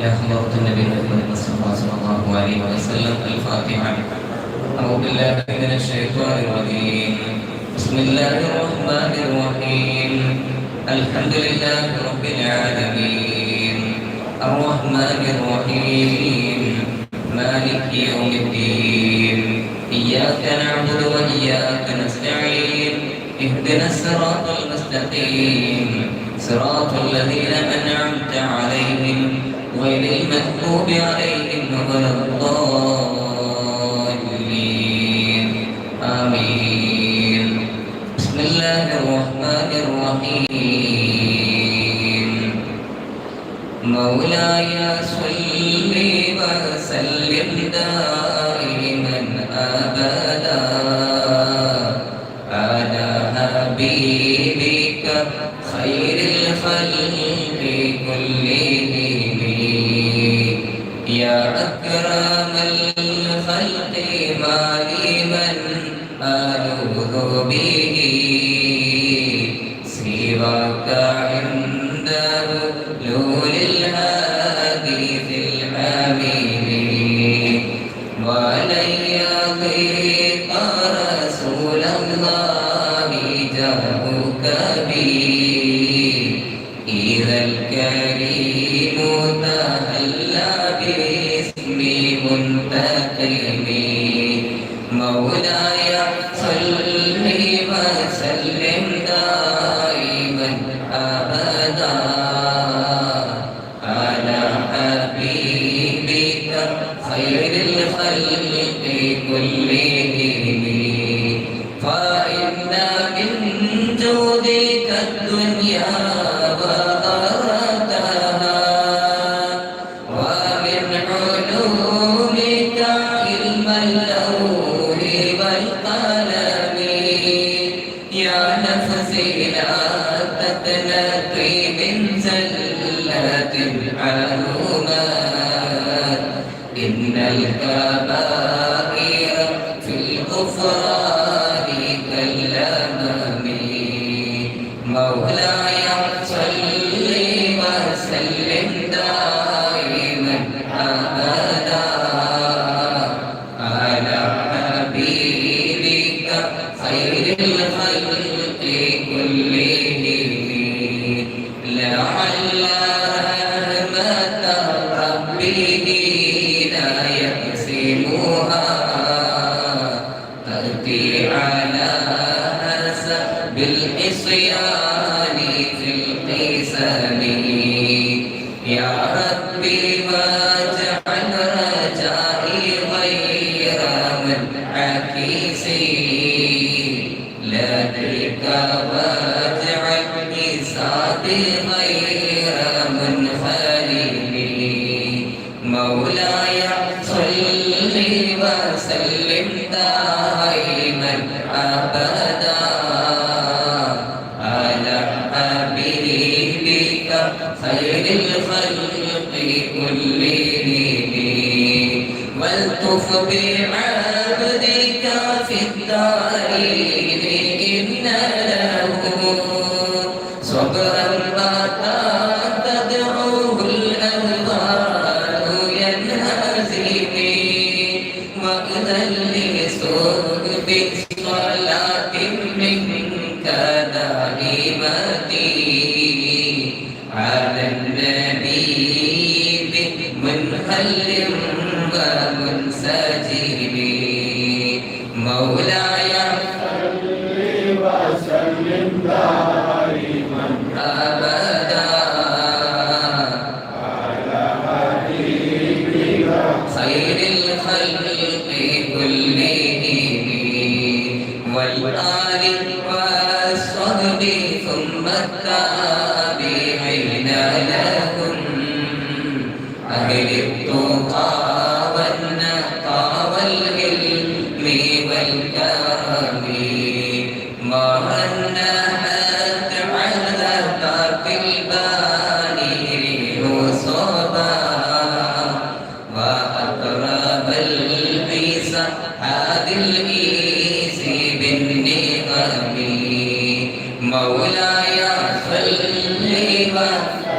إلى خلافة النبي محمد صلى الله عليه وسلم الفاتحة. أعوذ بالله من الشيطان الرجيم. بسم الله الرحمن الرحيم. الحمد لله رب العالمين. الرحمن الرحيم. مالك يوم الدين. إياك نعبد وإياك نستعين. اهدنا الصراط المستقيم. صراط الذين أنعمت عليهم. غير المغضوب عليهم ولا الضالين. آمين. بسم الله الرحمن الرحيم. مولاي صلي اسمي منتقمي مولاي لا কবি മൗല Jehovah.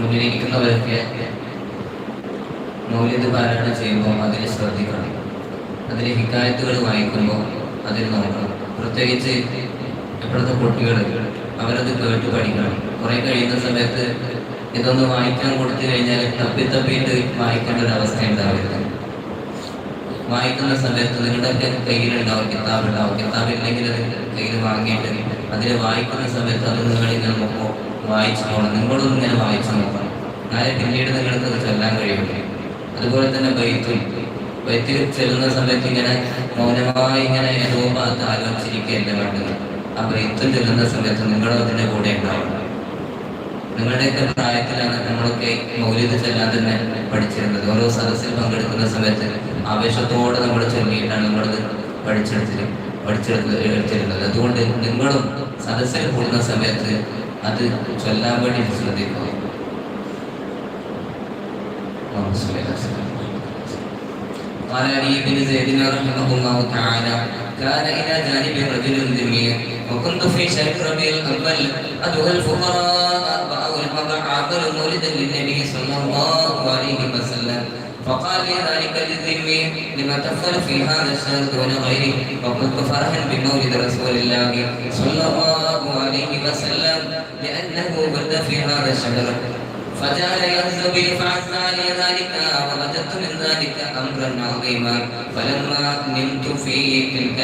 മുന്നിലിരിക്കുന്നവരൊക്കെ മൗലിക പാരായണം ചെയ്യുമ്പോൾ അതിൽ ശ്രദ്ധിക്കണം. അതിൽ ഹിക്കായത്തുകൾ വായിക്കുമ്പോൾ അതിൽ നോക്കണം. പ്രത്യേകിച്ച് ഇപ്പോഴത്തെ കുട്ടികൾ അവരത് കേട്ട് പഠിക്കണം. കുറെ കഴിയുന്ന സമയത്ത് ഇതൊന്ന് വായിക്കാൻ കൊടുത്തു കഴിഞ്ഞാൽ തപ്പി തപ്പിയിട്ട് വായിക്കേണ്ട ഒരു അവസ്ഥ ഉണ്ടാവരുത് വായിക്കുന്ന സമയത്ത് നിങ്ങളുടെയൊക്കെ കയ്യിലുണ്ടാവും കിതാബ് ഉണ്ടാവും. കിതാബ് ഇല്ലെങ്കിൽ അത് കയ്യിൽ വാങ്ങിയിട്ട് അതിൽ വായിക്കുന്ന സമയത്ത് അത് നിങ്ങളിങ്ങനെ നോക്കുമ്പോൾ വായിച്ചു പോകണം നിങ്ങളും ഇങ്ങനെ വായിച്ചു നോക്കണം. എന്നാലേ പിന്നീട് നിങ്ങൾക്ക് അത് ചൊല്ലാൻ കഴിയുള്ളൂ. അതുപോലെ തന്നെ ബൈത്തും ബൈത്തിൽ ചെല്ലുന്ന സമയത്ത് ഇങ്ങനെ മൗനമായി ഇങ്ങനെ ഏതോ ഭാഗത്ത് ആലോചിച്ചിരിക്കുകയല്ല വേണ്ടത് ആ ബൈത്തും ചെല്ലുന്ന സമയത്ത് നിങ്ങളും അതിൻ്റെ കൂടെ ഉണ്ടാവണം നിങ്ങളുടെയൊക്കെ പ്രായത്തിലാണ് നമ്മളൊക്കെ മൗലിക ചെല്ലാൻ തന്നെ പഠിച്ചിരുന്നത് ഓരോ സദസ്സിൽ പങ്കെടുക്കുന്ന സമയത്ത് ആവേശത്തോടെ നമ്മൾ ചൊല്ലിയിട്ടാണ് നമ്മളത് പഠിച്ചെടുത്തി പഠിച്ചെടുത്ത് എടുത്തിരുന്നത് അതുകൊണ്ട് നിങ്ങളും സദസ്സിൽ കൂടുന്ന സമയത്ത് അത് ചൊല്ലാൻ വേണ്ടി ശ്രദ്ധിക്കുക اللهم صل على سيدنا محمد. قال علي بن زيد رحمه الله تعالى كان الى جانب رجل ذمي وكنت في شهر ربيع الأول أدعو الفقراء واول عقل مولدا للنبي صلى الله عليه وسلم. فقال ذلك للذمي لما تفعل في هذا الشهر دون غيره فقلت فرحا بمولد رسول الله صلى الله عليه وسلم لأنه ولد في هذا الشهر. فجعل يهز بي فعزى لي ذلك ووجدت من ذلك امرا عظيما فلما نمت في تلك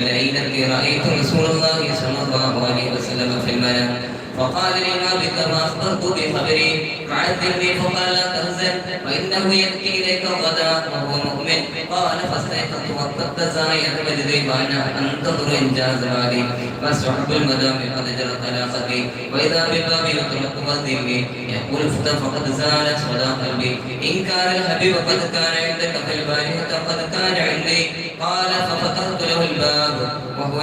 الليله رايت رسول الله صلى الله عليه وسلم في المنام فقال لي ما بك ما اخبرت بخبري فعذبني فقال لا تحزن فانه ياتي اليك غدا وهو مؤمن قال فاستيقظت وقد تزايد وجدي وانا انتظر انجاز مالي فاصحب المدام قد جرت على قلبي واذا ببابي يطرق وذمي يقول فتى فقد زالت صدى قلبي ان كان الحبيب قد كان عندك في البارحه قد كان عندي قال ففتحت له الباب وهو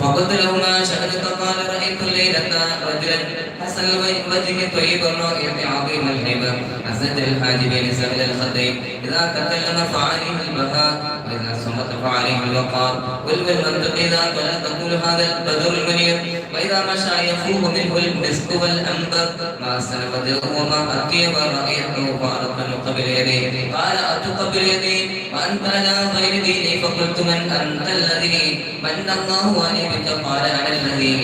فقلت له ما شأنك قال رأيت الليلة رجلا. حسن الوجه طيب الرؤية عظيم الهبة أسد الحاجبين سهل الخدين. إذا تكلم فعليه البكاء وإذا صمت فعليه الوقار. والمنطق إذا قال تقول هذا البدر المنير. وإذا مشى يفوه منه المسك والأنبر. ما سلفت وما أطيب رأيته فارقا قبل يديه. قال أتقبل يدي؟ وأنت على غير ديني فقلت من أنت الذي من الله عليك قال أنا الذي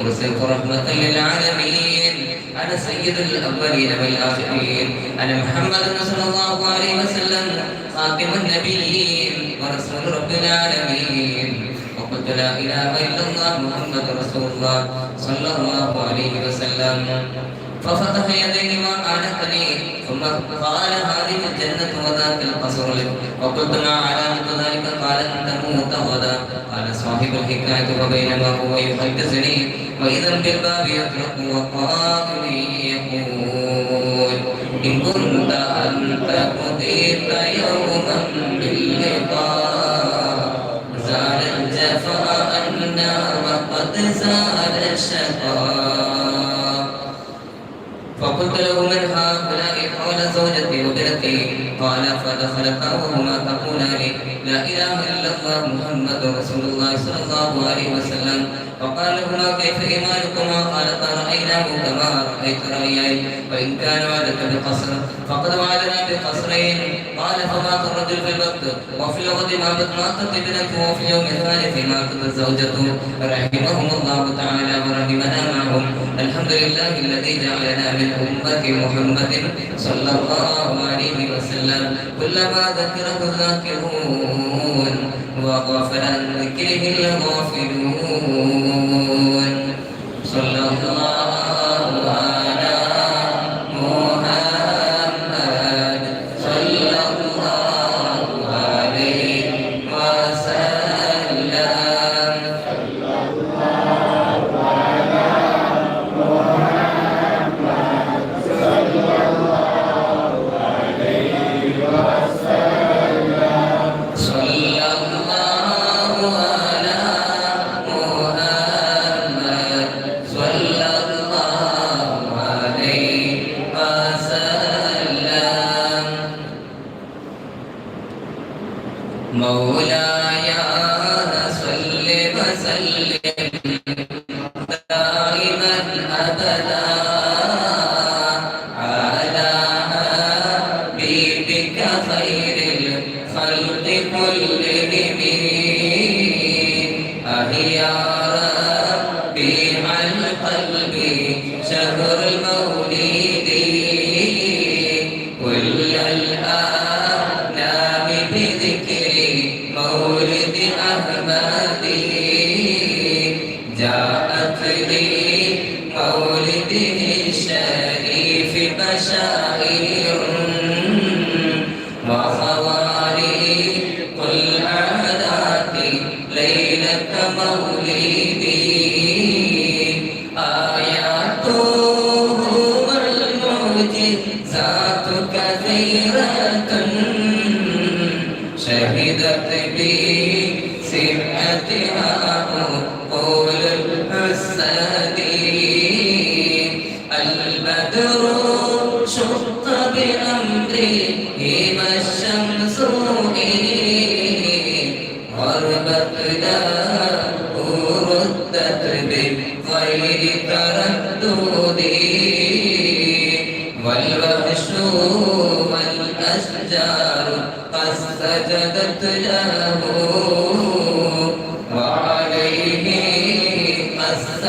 أرسلت رحمة للعالمين أنا سيد الأولين والآخرين أنا محمد صلى الله عليه وسلم خاتم النبيين ورسول رب العالمين وقلت لا إله إلا الله محمد رسول الله صلى الله عليه وسلم ففتح يديه وأعنقني ثم قال هذه الجنة وذاك القصر لك وقلت ما علامة ذلك قال أن تموت غدا قال صاحب الحكاية وبينما هو يحدثني وإذا بالباب يطرق وقائل يقول إن كنت أنت قضيت يوما باللقاء زال الجفاء عنا وقد زال له من هؤلاء قال زوجتي وابنتي قال فدخلتا وهما تقولان لا إله إلا الله محمد رسول الله صلى الله عليه وسلم. فقال لهما كيف إيمانكما؟ قالتا رأيناه كما رأيت رأيين وإن كان وعدك بقصر فقد وعدنا بقصرين. قال فمات الرجل في الوقت وفي الغد ماتت ماتت ابنته. وفي اليوم الثالث ماتت زوجته. رحمهم الله تعالى ورحمنا معهم. الحمد لله الذي جعلنا من أمة محمد صلى الله عليه وسلم. كلما ذكره الذاكرون وغفل عن ذكره الغافلون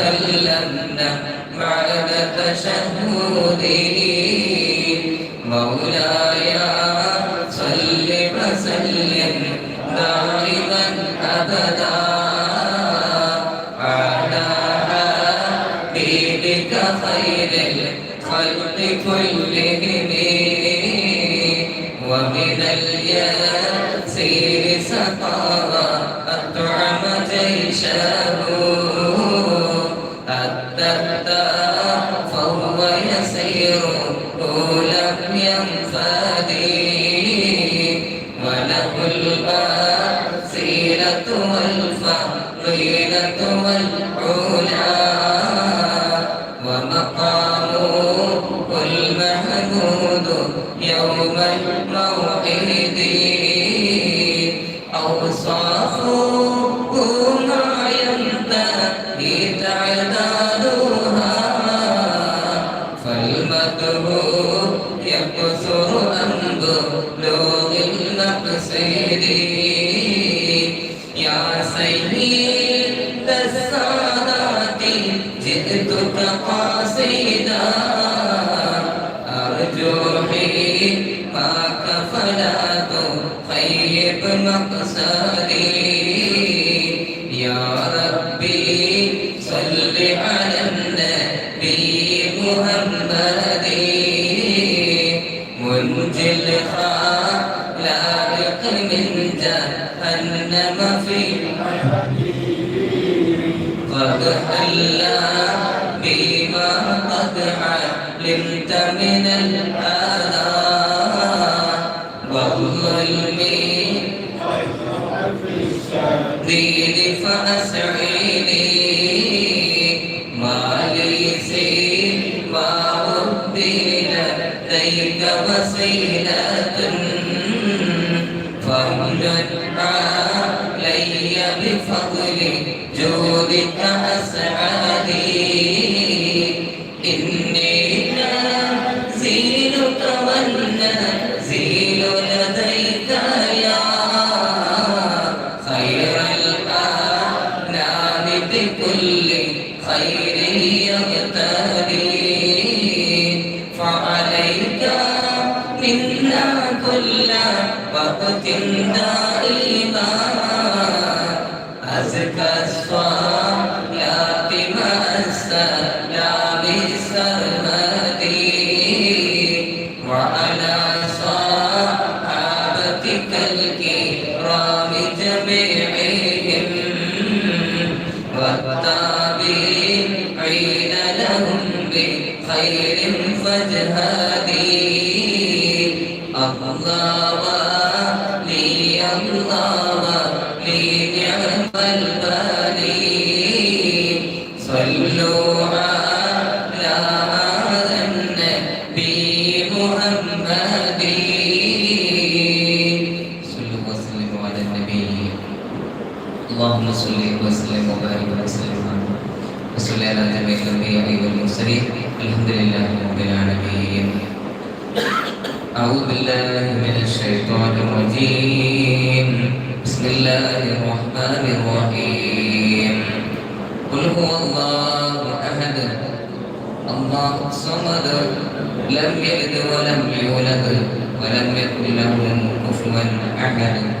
قد سلمنا بعد تشهده مولاي صل وسلم دائما ابدا على حبيبك خير الخلق كلهم المحمود يوم الموعد جهنم في قد حلا بما قد علمت يقتدي اللهم صل وسلم. وبارك وسلم وصل على جميع الانبياء والمرسلين الحمد لله رب العالمين أعوذ بالله من الشيطان الرجيم. بسم الله الرحمن الرحيم. قل هو الله أحد. الله الصمد. لم يلد ولم يولد ولم يكن له كفوا أحد.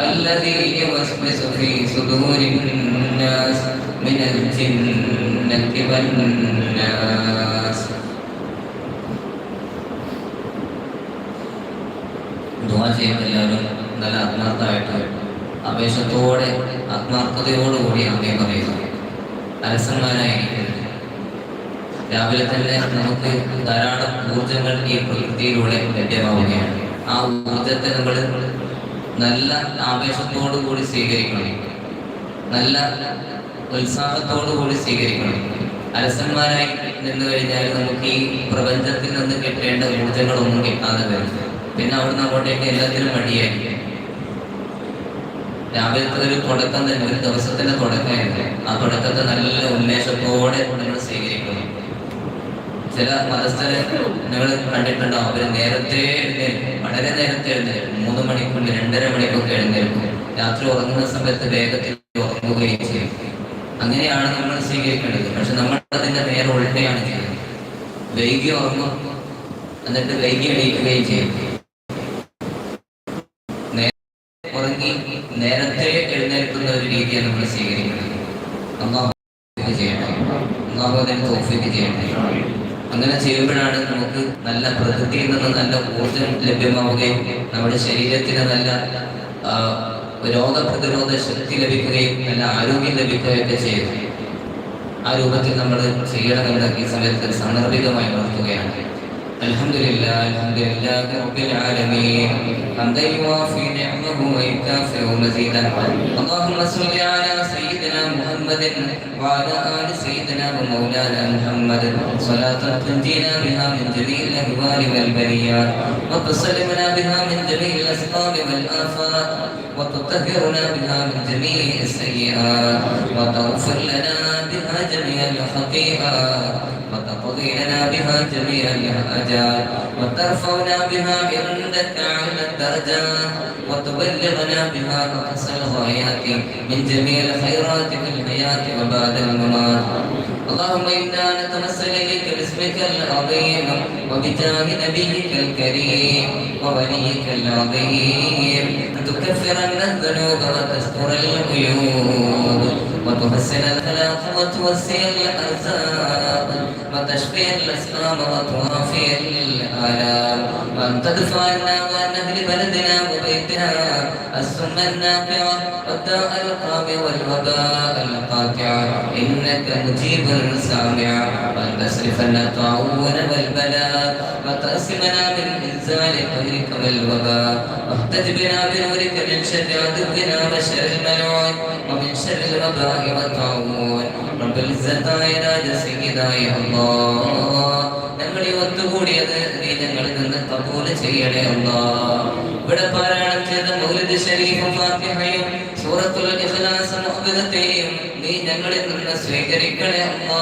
الذي يوسوس في صدور الناس من الجنة والناس ദുആ ചെയ്യുന്ന എല്ലാവരും നല്ല ആത്മാർത്ഥമായിട്ട് അപേക്ഷത്തോടെ ആത്മാർത്ഥതയോടുകൂടി അമ്മയെ പറയുക അലസന്മാരായിരിക്കരുത് രാവിലെ തന്നെ നമുക്ക് ധാരാളം ഊർജങ്ങൾ ഈ പ്രകൃതിയിലൂടെ ലഭ്യമാവുകയാണ് ആ ഊർജത്തെ നമ്മൾ നല്ല ആവേശത്തോടു കൂടി സ്വീകരിക്കണം. നല്ല ഉത്സാഹത്തോടു കൂടി സ്വീകരിക്കണം. അലസന്മാരായി നിന്ന് കഴിഞ്ഞാൽ നമുക്ക് ഈ പ്രപഞ്ചത്തിൽ നിന്ന് കിട്ടേണ്ട ഊർജങ്ങളൊന്നും കിട്ടാതെ വരും. പിന്നെ അവിടുന്ന് അങ്ങോട്ടേക്ക് എല്ലാത്തിനും മടിയായിരിക്കും രാവിലത്തെ ഒരു തുടക്കം തന്നെ ഒരു ദിവസത്തിന്റെ തുടക്കമായിരുന്നു. ആ തുടക്കത്തെ നല്ല ഉന്മേഷത്തോടെ നമ്മൾ സ്വീകരിക്കണം ചില മതസ്ഥരെ നിങ്ങൾ കണ്ടിട്ടുണ്ടാവും അവർ നേരത്തെ എഴുന്നേൽക്കും വളരെ നേരത്തെ എഴുന്നേൽക്കും. മൂന്ന് മണിക്കൂർ രണ്ടര മണിക്കൂർ എഴുന്നേൽക്കും. രാത്രി ഉറങ്ങുന്ന സമയത്ത് വേഗത്തിൽ ഉറങ്ങുകയും ചെയ്യും. അങ്ങനെയാണ് നമ്മൾ സ്വീകരിക്കേണ്ടത്. പക്ഷെ നമ്മൾ അതിന്റെ നേരെ ഉൾട്ടയാണ് ചെയ്യുന്നത്. വൈകി ഉറങ്ങും എന്നിട്ട് വൈകി എണീക്കുകയും ചെയ്യും. ഉറങ്ങി നേരത്തെ എഴുന്നേൽക്കുന്ന ഒരു രീതിയാണ് നമ്മൾ സ്വീകരിക്കുന്നത് അള്ളാഹു ചെയ്യട്ടെ. അള്ളാഹു അതിന് തോഫിക്ക് ചെയ്യട്ടെ. അങ്ങനെ ചെയ്യുമ്പോഴാണ് നമുക്ക് നല്ല പ്രകൃതിയിൽ നിന്ന് നല്ല ഊർജം ലഭ്യമാവുകയും നമ്മുടെ ശരീരത്തിന് നല്ല ആ, രോഗപ്രതിരോധ ശക്തി ലഭിക്കുകയും നല്ല ആരോഗ്യം ലഭിക്കുകയൊക്കെ ചെയ്യും ആ രൂപത്തിൽ നമ്മൾ ചെയ്യണമെന്ന് ഈ സമയത്ത് സാന്ദർഭികമായി ഉണർത്തുകയാണ് الحمد لله الحمد لله رب العالمين حمدا يوافي نعمه ويكافئ مزيدا اللهم صل على سيدنا محمد وعلى آل سيدنا ومولانا محمد. صلاة تنجينا بها من جميع الأهوال والبريات. وتسلمنا بها من جميع الأسقام والآفات. وتطهرنا وتطهرنا بها من جميع السيئات. وتغفر لنا بها جميع الخطيئات وتقضي لنا بها جميع الحاجات وترفعنا بها عندك أعلى الدرجات وتبلغنا بها أقصى الغايات من جميع الخيرات في الحياة وبعد الممات. اللهم إنا نتوسل إليك باسمك العظيم وبجاه نبيك الكريم ووليك العظيم. تكفر الذنوب وتستر العيوب. وتحسن الأخلاق وتوسع الأرزاق وتشفي الأسقام وتوافي الآلام وأن تدفع عنا وأن أهل بلدنا وبيتنا السم النافع والداء القاضي والوباء القاطع إنك مجيب سامع وأن تصرف لنا الطاعون والبلاء وتأسمنا من إنزال قهرك والوباء واحتجبنا بنورك من شر عدونا وشر الملعون ومن شر الوباء ഇറക്കാവുമോൻ റബ്ബുൽസത്തായ രാജസിംഗിതായ അള്ളാ ഞങ്ങളെ ഒത്തുകൂടിയത് നീ ഞങ്ങളിൽ നിന്ന് കബൂൽ ചെയ്യണേ അള്ളാ. ഇവിടെ പാരായണം ചെയ്ത മൗലിദ് ശരീഫും ഫാത്തിഹയും സൂറത്തുൽ ഇഖ്ലാസ് മുഹബദത്തെയും നീ ഞങ്ങളിൽ നിന്ന് സ്വീകരിക്കണേ അമ്മാ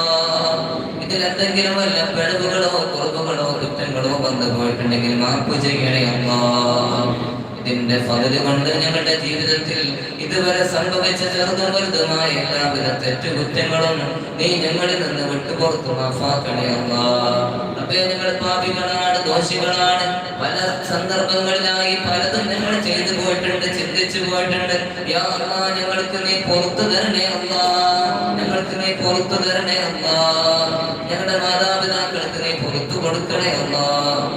ഇതിലെന്തെങ്കിലും വല്ല പിഴവുകളോ കുറവുകളോ കുറ്റങ്ങളോ വന്നു പോയിട്ടുണ്ടെങ്കിൽ മാപ്പ് ചെയ്യണേ അമ്മാ ഇതിന്റെ ഫതിൽ കൊണ്ട് ഞങ്ങളുടെ ജീവിതത്തിൽ ഇതുവരെ സംഭവിച്ച ചെറുതും വലുതുമായ എല്ലാവിധ തെറ്റുകുറ്റങ്ങളും നീ ഞങ്ങളിൽ നിന്ന് വിട്ടുപുറത്തു മാഫാക്കണേ അപ്പേ ഞങ്ങൾ പാപികളാണ് ദോഷികളാണ്. പല സന്ദർഭങ്ങളിലായി പലതും ഞങ്ങൾ ചെയ്തു പോയിട്ടുണ്ട് ചിന്തിച്ചു പോയിട്ടുണ്ട്. യാ ഞങ്ങൾക്ക് നീ പുറത്തു തരണേ അല്ലാ ഞങ്ങൾക്ക് നീ പുറത്തു തരണേ അല്ലാ ഞങ്ങളുടെ മാതാപിതാക്കൾക്ക് നീ പുറത്തു കൊടുക്കണേ അല്ലാ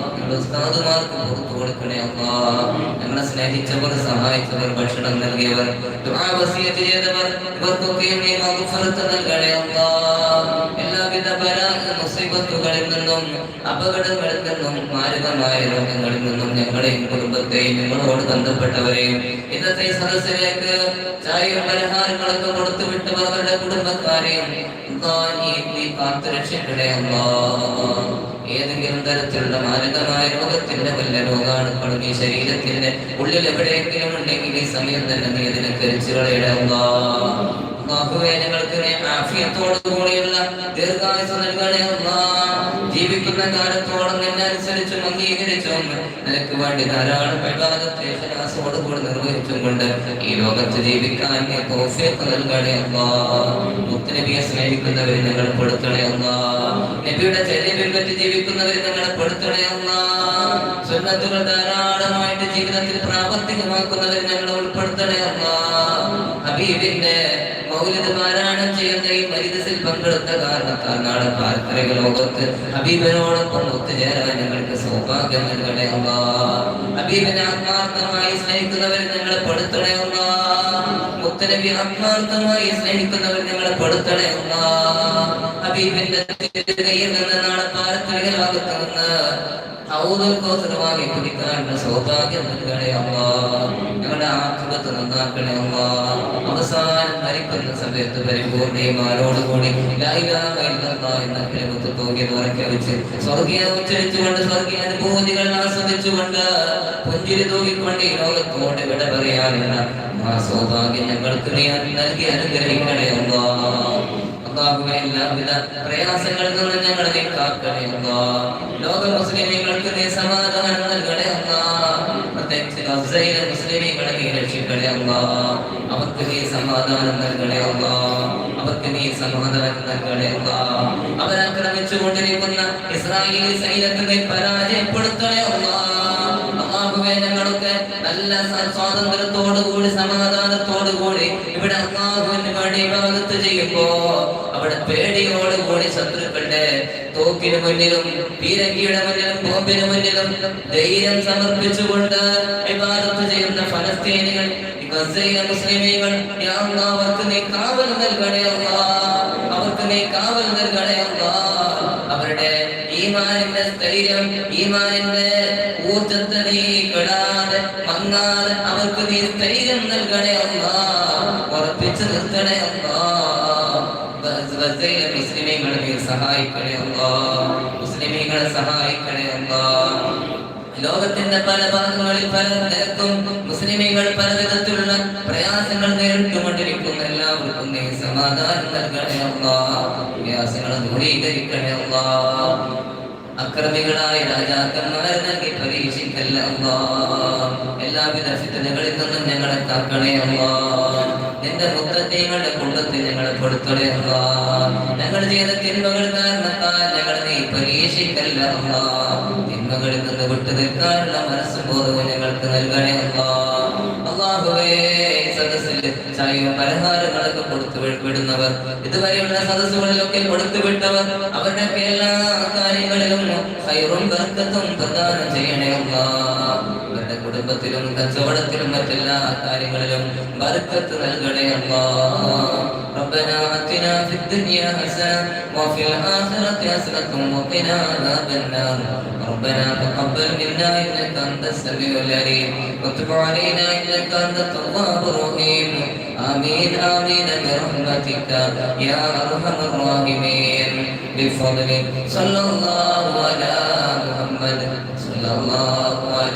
ഞങ്ങളുടെ ഉസ്താദുമാർക്ക് പുറത്തു സ്നേഹിച്ചവർ സഹായിച്ചവർ ഭക്ഷണം നൽകിയവർ ചെയ്തവർ ഇവർക്കൊക്കെ നീ മഗ്ഫിറത്ത് നൽകണേ എല്ലാവിധ ബലാ മുസീബത്തുകളിൽ നിന്നും അപകടങ്ങളിൽ നിന്നും മാരകമായ രോഗങ്ങളിൽ നിന്നും ഞങ്ങളെയും കുടുംബത്തെയും ഞങ്ങളോട് ബന്ധപ്പെട്ടവരെയും ഇന്നത്തെ സദസ്സിലേക്ക് ചായയും പലഹാരങ്ങളൊക്കെ കൊടുത്തു വിട്ടവർ അവരുടെ കുടുംബക്കാരെയും നീ കാത്തു രക്ഷിക്കണേ അല്ലാ. ഏതെങ്കിലും തരത്തിലുള്ള മാരകമായ രോഗത്തിന്റെ വല്ല രോഗാണുക്കളും ഈ ശരീരത്തിന്റെ ഉള്ളിൽ എവിടെയെങ്കിലും ഉണ്ടെങ്കിൽ ഈ സമയം തന്നെ നീ അതിനെ കരിച്ചു അള്ളാഹുവേ ഞങ്ങൾക്ക് നീ ദീർഘായുസ് നൽകണേ ജീവിക്കുന്ന കാലത്തോളം നിന്നെ അനുസരിച്ചും അംഗീകരിച്ചും നിനക്ക് വേണ്ടി ധാരാളം വിവാദത്തെ കൂടി നിർവഹിച്ചും കൊണ്ട് ഈ ലോകത്ത് ജീവിക്കാൻ നീ തൗഫീഖ് നൽകണേ അമ്മാ മുത്തനബിയെ സ്നേഹിക്കുന്നവരെ ഞങ്ങൾ പെടുത്തണേ അല്ലാ നബിയുടെ ചര്യ പിൻപറ്റി ജീവിക്കുന്നവരെ ഞങ്ങളെ പെടുത്തണേ അല്ലാ സുന്നത്തുകൾ ധാരാളമായിട്ട് ജീവിതത്തിൽ പ്രാവർത്തികമാക്കുന്നവരെ ഞങ്ങളെ ഉൾപ്പെടുത്തണേ അല്ലാ ഹബീബിന്റെ മൗലിത് പാരായണം ചെയ്യുന്ന ഈ മരിതസിൽ പങ്കെടുത്ത കാരണത്താൽ നാളെ പാരമ്പര്യ ലോകത്ത് ഹബീബിനോടൊപ്പം ഒത്തുചേരാൻ ഞങ്ങൾക്ക് സൗഭാഗ്യം നൽകണേ അല്ലാ ഹബീബിനെ ആത്മാർത്ഥമായി സ്നേഹിക്കുന്നവരെ ഞങ്ങളെ പെടുത്തണേ അല്ലാ മുത്തനബി ആത്മാർത്ഥമായി സ്നേഹിക്കുന്നവർ ഞങ്ങളെ പെടുത്തണേ അല്ലാ ഹബീബിന്റെ കയ്യിൽ നിന്ന് നാളെ നിന്ന് ഔദൽ കോസരമായി കുടിക്കാനുള്ള സൗഭാഗ്യം നൽകണേ അല്ലാ ഞങ്ങളുടെ ആത്മത്ത് നന്നാക്കണേ അവസാനം മരിക്കുന്ന സമയത്ത് പരിപൂർണമാരോടുകൂടി എന്ന കിഴമത്ത് ഉറക്കെ വെച്ച് സ്വർഗീയ ഉച്ചരിച്ചുകൊണ്ട് സ്വർഗീയ അനുഭൂതികൾ ആസ്വദിച്ചുകൊണ്ട് പുഞ്ചിരി തൂകിക്കൊണ്ട് ഈ ലോകത്തോട് വിട പറയാനുള്ള ആ സൗഭാഗ്യം ഞങ്ങൾക്ക് നീ നൽകി അനുഗ്രഹിക്കണേ അല്ലാ അള്ളാഹുവേ എല്ലാവിധ പ്രയാസങ്ങളിൽ നിന്ന് ഞങ്ങളെ കാക്കണേ അല്ലാ. ലോക മുസ്ലിമീങ്ങൾക്ക് സമാധാനം നൽകണേ അല്ലാ. പ്രത്യേകിച്ച് ഗസയിലെ മുസ്ലിമീങ്ങളെ നീ രക്ഷിക്കണേ അവർക്ക് നീ സമാധാനം നൽകണേ അല്ലാ. അവർക്ക് നീ സമാധാനം നൽകണേ അല്ലാ. അവരാക്രമിച്ചു കൊണ്ടിരിക്കുന്ന ഇസ്രായേലി സൈന്യത്തെ പരാജയപ്പെടുത്തണേ അല്ലാ. അള്ളാഹുവേ നല്ല കൂടി സ്വാതന്ത്ര്യത്തോടുകൂടി സമാധാനത്തോടുകൂടി ഇവിടെ അള്ളാഹുവിന് വേണ്ടി ഇബാദത്ത് ചെയ്യുമ്പോ പേടിയോടുകൂടി ശത്രുക്കളുടെ തോക്കിനു മുന്നിലും പീരങ്കിയുടെ മുന്നിലും ബോംബിന് മുന്നിലും ധൈര്യം സമർപ്പിച്ചുകൊണ്ട് വിവാദത്ത് ചെയ്യുന്ന ഫലസ്തീനികൾ ഗസയിലെ അല്ലാഹ് അവർക്ക് നീ കാവൽ നൽകണേ അവർക്ക് നീ കാവൽ നൽകണേ അവരുടെ ഈമാനിന്റെ സ്ഥൈര്യം ഈമാനിന്റെ ഊർജത്തെ നീ കെടാതെ മങ്ങാതെ അവർക്ക് നീ സ്ഥൈര്യം നൽകണേ ഉറപ്പിച്ചു നിർത്തണേ അല്ലാ മുസ്ലിമീങ്ങളെ മുസ്ലിമീങ്ങളെ ലോകത്തിന്റെ പല ഭാഗങ്ങളിൽ പല നിരക്കും മുസ്ലിമീങ്ങൾ പല വിധത്തിലുള്ള പ്രയാസങ്ങൾ നേരിട്ടുകൊണ്ടിരിക്കുന്ന. എല്ലാവർക്കും നീ സമാധാനം നൽകണേ പ്രയാസങ്ങൾ ദൂരീകരിക്കണേ അക്രമികളായ രാജാക്കന്മാരെ നൽകി പരീക്ഷിക്കല്ല എല്ലാവിധ ഫിത്തനകളിൽ നിന്നും ഞങ്ങളെ കാക്കണേ അല്ലാ നിന്റെ പുത്രത്തെ ഞങ്ങളുടെ കുടുംബത്തിൽ ഞങ്ങൾ അല്ലാ ഞങ്ങൾ ചെയ്ത തിന്മകൾ കാരണത്താൽ ഞങ്ങൾ നീ പരീക്ഷിക്കല്ല തിന്മകളിൽ നിന്ന് വിട്ടു നിൽക്കാനുള്ള മനസ്സും ബോധവും ഞങ്ങൾക്ക് നൽകണേ അള്ളാഹുവേ സദസ്സിൽ ചായയും പലഹാരങ്ങളൊക്കെ കൊടുത്തു വിടുന്നവർ ഇതുവരെയുള്ള സദസ്സുകളിലൊക്കെ കൊടുത്തു വിട്ടവർ അവരുടെ എല്ലാ കാര്യങ്ങളിലും ഹൈറും ബർക്കത്തും പ്രദാനം ചെയ്യണേ അവരുടെ കുടുംബത്തിലും കച്ചവടത്തിലും മറ്റെല്ലാ കാര്യങ്ങളിലും ബർക്കത്ത് നൽകണേ അല്ലാ ربنا آتنا في الدنيا حسنة وفي الآخرة حسنة وقنا عذاب النار ربنا تقبل منا إنك أنت السميع العليم وتب علينا إنك أنت التواب الرحيم آمين آمين برحمتك يا أرحم الراحمين بفضلك صلى الله على محمد صلى الله